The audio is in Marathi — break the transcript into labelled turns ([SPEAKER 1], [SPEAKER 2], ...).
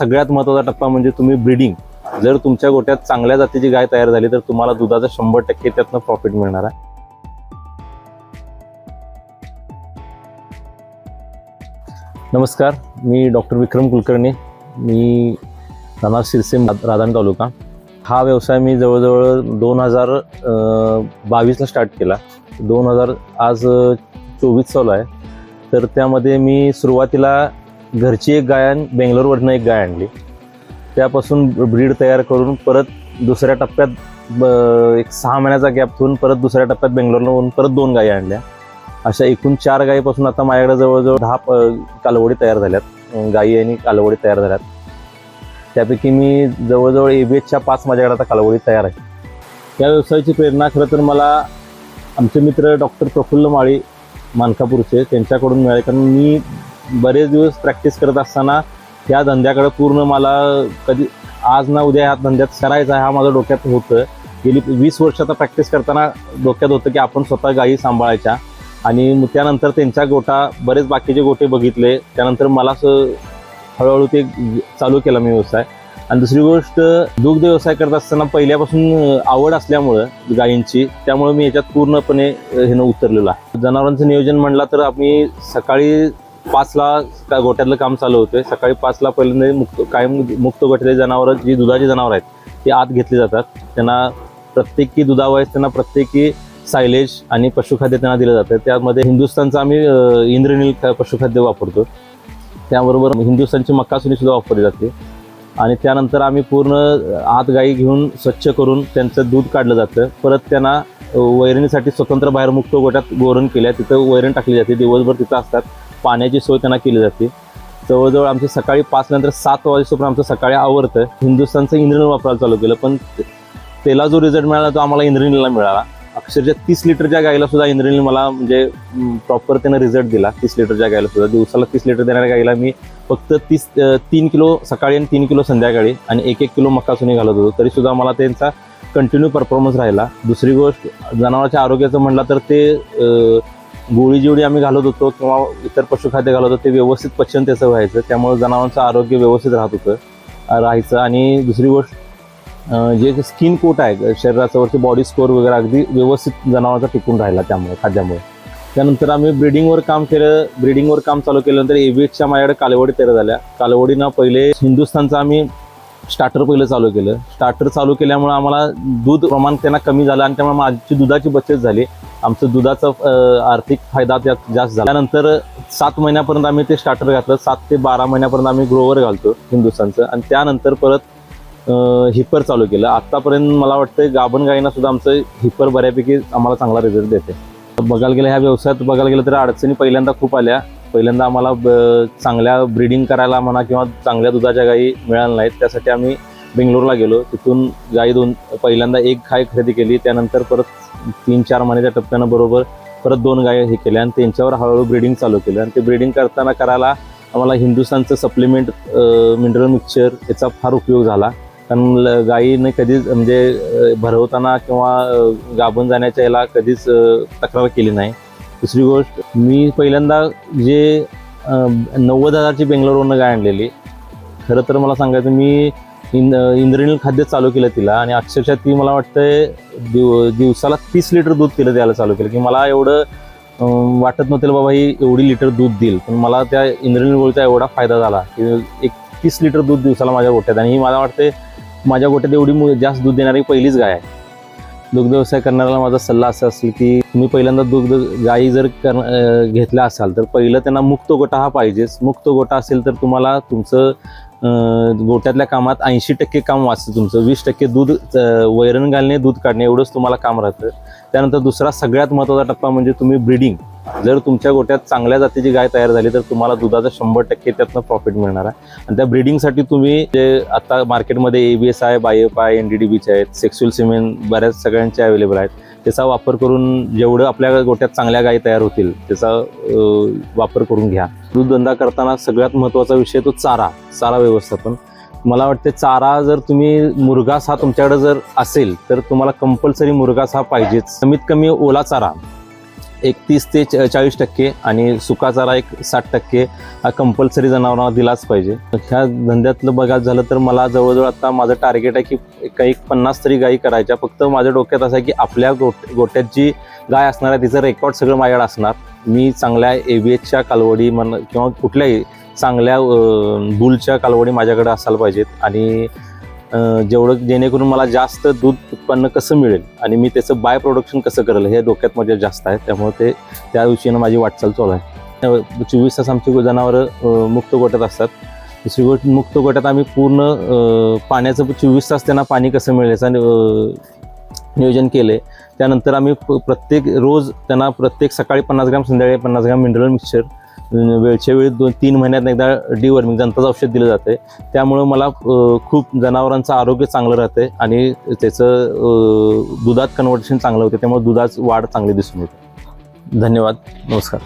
[SPEAKER 1] सगळ्यात महत्त्वाचा टप्पा म्हणजे तुम्ही ब्रीडिंग जर तुमच्या गोट्यात चांगल्या जातीची गाय तयार झाली तर तुम्हाला दुधाचा शंभर टक्के त्यातनं प्रॉफिट मिळणार आहे. नमस्कार मी डॉक्टर विक्रम कुलकर्णी. मी राहणार सिरसे राधान तालुका. हा व्यवसाय मी जवळजवळ दोन हजार बावीसला स्टार्ट केला. दोन हजार आज चोवीस चालू आहे. तर त्यामध्ये मी सुरुवातीला घरची एक गाय आणि बेंगलोरवरनं एक गाय आणली. त्यापासून ब्रीड तयार करून परत दुसऱ्या टप्प्यात ब- एक सहा महिन्याचा गॅप ठेवून परत दुसऱ्या टप्प्यात बेंगलोरला परत दोन गायी आणल्या. अशा एकूण चार गायीपासून आता माझ्याकडे जवळजवळ दहा कालवडी तयार झाल्यात. गायी आणि कालवडी तयार झाल्यात. त्यापैकी मी जवळजवळ ए बी एचच्या पाच माझ्याकडे आता कालवडी तयार आहे. त्या व्यवसायाची प्रेरणा खरं तर मला आमचे मित्र डॉक्टर प्रफुल्ल माळी मानकापूरचे त्यांच्याकडून मिळाले. कारण मी बरेच दिवस प्रॅक्टिस करत असताना त्या धंद्याकडे पूर्ण मला कधी आज ना उद्या ह्या धंद्यात करायचा हा माझ्या डोक्यात होतं. गेली वीस वर्ष आता प्रॅक्टिस करताना डोक्यात होतं की आपण स्वतः गायी सांभाळायच्या. आणि त्यानंतर त्यांच्या गोटा बरेच बाकीचे गोटे बघितले. त्यानंतर मला असं हळूहळू ते चालू केला मी व्यवसाय. आणि दुसरी गोष्ट दुग्ध व्यवसाय करत असताना पहिल्यापासून आवड असल्यामुळं गायींची त्यामुळे मी याच्यात पूर्णपणे हे उतरलेलो आहे. जनावरांचं नियोजन म्हणलं तर आम्ही सकाळी पाचला का- गोट्यातलं काम चालू होते सकाळी पाचला पहिल्यांदा मुक्त कायम मुक्त गोठ्यातले जनावरं जी दुधाची जनावरं आहेत ती आत घेतली जातात. त्यांना प्रत्येकी दुधावयस त्यांना प्रत्येकी सायलेज आणि पशुखाद्य त्यांना दिलं जातं. त्यामध्ये हिंदुस्थानचं आम्ही इंद्रनील पशुखाद्य वापरतो. त्याबरोबर हिंदुस्थानची मक्कासुनीसुद्धा वापरली जाते. आणि त्यानंतर आम्ही पूर्ण आत गाई घेऊन स्वच्छ करून त्यांचं दूध काढलं जातं. परत त्यांना वैरणीसाठी स्वतंत्र बाहेर मुक्त गोट्यात गोरण केल्या. तिथं वैरण टाकली जाते. दिवसभर तिथं असतात. पाण्याची सोय त्यांना केली जाते. जवळजवळ आमची सकाळी पाच नंतर सात वाजेपर्यंत आमचं सकाळी आवरतं. हिंदुस्थानचं इंद्रनील वापरायला चालू केलं पण त्याला जो रिझल्ट मिळाला तो आम्हाला इंद्रनीलला मिळाला. अक्षरशः तीस लिटरच्या गाईला सुद्धा इंद्रनील मला म्हणजे प्रॉपर त्यानं रिझल्ट दिला तीस लिटरच्या गाईला सुद्धा. दिवसाला तीस लिटर देणाऱ्या गाईला मी फक्त तीस तीन किलो सकाळी आणि तीन किलो संध्याकाळी आणि एक एक किलो मक्कासुनी घालत होतो. तरी सुद्धा मला त्यांचा कंटिन्यू परफॉर्मन्स राहिला. दुसरी गोष्ट जनावरांच्या आरोग्याचं म्हटलं तर ते गोळी जेवढी आम्ही घालत होतो किंवा इतर पशुखाद्य घालत होतो ते व्यवस्थित पचन त्याचं व्हायचं. त्यामुळे जनावरांचं आरोग्य व्यवस्थित राहत होतं राहायचं. आणि दुसरी गोष्ट जे स्किन कोट आहे शरीराचं वरती बॉडी स्कोअर वगैरे अगदी व्यवस्थित जनावरांचा टिकून राहिला त्यामुळे खाद्यामुळे. त्यानंतर आम्ही ब्रिडिंगवर काम केलं. ब्रिडिंगवर काम चालू केल्यानंतर एव्हीएचच्या माझ्याकडे कालवडी तयार झाल्या. कालवडीनं पहिले हिंदुस्थानचं आम्ही स्टार्टर पहिलं चालू केलं. स्टार्टर चालू केल्यामुळे आम्हाला दूध प्रमाण त्यांना कमी झालं आणि त्यामुळे माझी दुधाची बचत झाली. आमचं दुधाचा आर्थिक फायदा त्यात जास्त झाला. त्यानंतर सात महिन्यापर्यंत आम्ही ते स्टार्टर घातलं. सात ते बारा महिन्यापर्यंत आम्ही ग्रोवर घालतो हिंदुस्थानचं. आणि त्यानंतर परत हिपर चालू केलं. आत्तापर्यंत मला वाटतं गाभण गायीना सुद्धा आमचं हिपर बऱ्यापैकी आम्हाला चांगला रिझल्ट देते. बघायला गेलं ह्या व्यवसायात बघायला गेलं तर अडचणी पहिल्यांदा खूप आल्या. पहिल्यांदा आम्हाला ब- चांगल्या ब्रीडिंग करायला म्हणा किंवा चांगल्या दुधाच्या गायी मिळाल्या नाहीत. त्यासाठी आम्ही बेंगलोरला गेलो तिथून गाई दोन पहिल्यांदा एक गाय खरेदी केली त्यानंतर परत तीन चार महिन्याच्या टप्प्यानं बरोबर परत दोन गाय हे केल्या आणि त्यांच्यावर हळूहळू ब्रीडिंग चालू केलं. आणि ते ब्रीडिंग करताना करायला आम्हाला हिंदुस्थानचं सप्लिमेंट मिनरल मिक्सचर याचा फार उपयोग झाला. कारण ल- गायीने कधीच म्हणजे भरवताना किंवा गाभून जाण्याच्या याला कधीच तक्रार केली नाही. दुसरी गोष्ट मी पहिल्यांदा जे नव्वद हजारची बेंगलोरवरून गाय आणलेली खरं तर मला सांगायचं मी इन इंद्रनील खाद्य चालू केलं तिला आणि अक्षरशः ती मला वाटतंय दिव दिवसाला तीस लिटर दूध तिला द्यायला चालू केलं. की मला एवढं वाटत नव्हतं बाबा ही एवढी लिटर दूध देईल. पण मला त्या इंद्रनील गोळीचा एवढा फायदा झाला की एक तीस लिटर दूध दिवसाला माझ्या गोट्यात आणि ही मला वाटते माझ्या गोट्यात एवढी मु- जास्त दूध देणारी पहिलीच गाय आहे. दुग्ध व्यवसाय करणाऱ्याला माझा सल्ला असा असेल की तुम्ही पहिल्यांदा दुग्ध गायी जर कर घेतल्या असाल तर पहिलं त्यांना मुक्त गोटा हा पाहिजेच. मुक्त गोटा असेल तर तुम्हाला तुमचं गोट्यातल्या कामात ऐंशी टक्के काम वाचतं तुमचं. वीस टक्के दूध वैरण घालणे दूध काढणे एवढंच तुम्हाला काम राहतं. त्यानंतर दुसरा सगळ्यात महत्त्वाचा टप्पा म्हणजे तुम्ही ब्रीडिंग जर तुमच्या गोट्यात चांगल्या जातीची गाय तयार झाली तर तुम्हाला दुधाचा शंभर टक्के त्यातनं प्रॉफिट मिळणार आहे. आणि त्या ब्रीडिंगसाठी तुम्ही जे आता मार्केटमध्ये ए बी एस आय बायोप आहे एन डी डी बीचे आहेत सेक्स्युअल सिमेंट बऱ्याच सगळ्यांचे अवेलेबल आहेत. त्याचा वापर करून जेवढं आपल्या गोट्यात चांगल्या गायी तयार होतील त्याचा वापर करून घ्या. दूध धंदा करताना सगळ्यात महत्त्वाचा विषय तो चारा चारा व्यवस्थापन. मला वाटते चारा जर तुम्ही मुरघास हा तुमच्याकडे जर असेल तर तुम्हाला कंपल्सरी मुरघास हा पाहिजेच. कमीत कमी ओला चारा. एक तीस ते च- चाळीस टक्के आणि सुका चारा एक साठ टक्के हा कंपल्सरी जनावरांना दिलाच पाहिजे. ह्या धंद्यातलं बघायचं झालं तर मला जवळजवळ आता माझं टार्गेट आहे की काही पन्नास तरी गायी करायच्या. फक्त माझ्या डोक्यात असं आहे की आपल्या गोट गोट्यात जी गाय असणार आहे तिचं रेकॉर्ड सगळं माझ्याकडे असणार. मी चांगल्या ए बी एचच्या कालवडी म्हण किंवा कुठल्याही चांगल्या बुलच्या कालवडी माझ्याकडे असायला पाहिजेत. आणि जेवढं जेणेकरून मला जास्त दूध उत्पन्न कसं मिळेल आणि मी त्याचं बाय प्रोडक्शन कसं करेल हे डोक्यात माझ्या जास्त आहे. त्यामुळे ते त्या दिवशीनं माझी वाटचाल चालू आहे. चोवीस तास आमची जनावरं मुक्त गोट्यात असतात. दुसरी गोष्ट मुक्त गोट्यात आम्ही पूर्ण पाण्याचं चोवीस तास त्यांना पाणी कसं मिळेल याचं नियोजन केले त्यानंतर आम्ही प्रत्येक रोज त्यांना प्रत्येक सकाळी पन्नास ग्राम संध्याकाळी पन्नास ग्राम मिनरल मिक्सचर वेळच्या वेळी दोन तीन महिन्यात एकदा डिवर्मिंग जंताचं औषध दिलं जाते त्यामुळं मला खूप जनावरांचं आरोग्य चांगलं राहते आणि त्याचं दुधात कन्व्हर्टेशन चांगलं होते त्यामुळे दुधात वाढ चांगली दिसून येते. धन्यवाद. नमस्कार.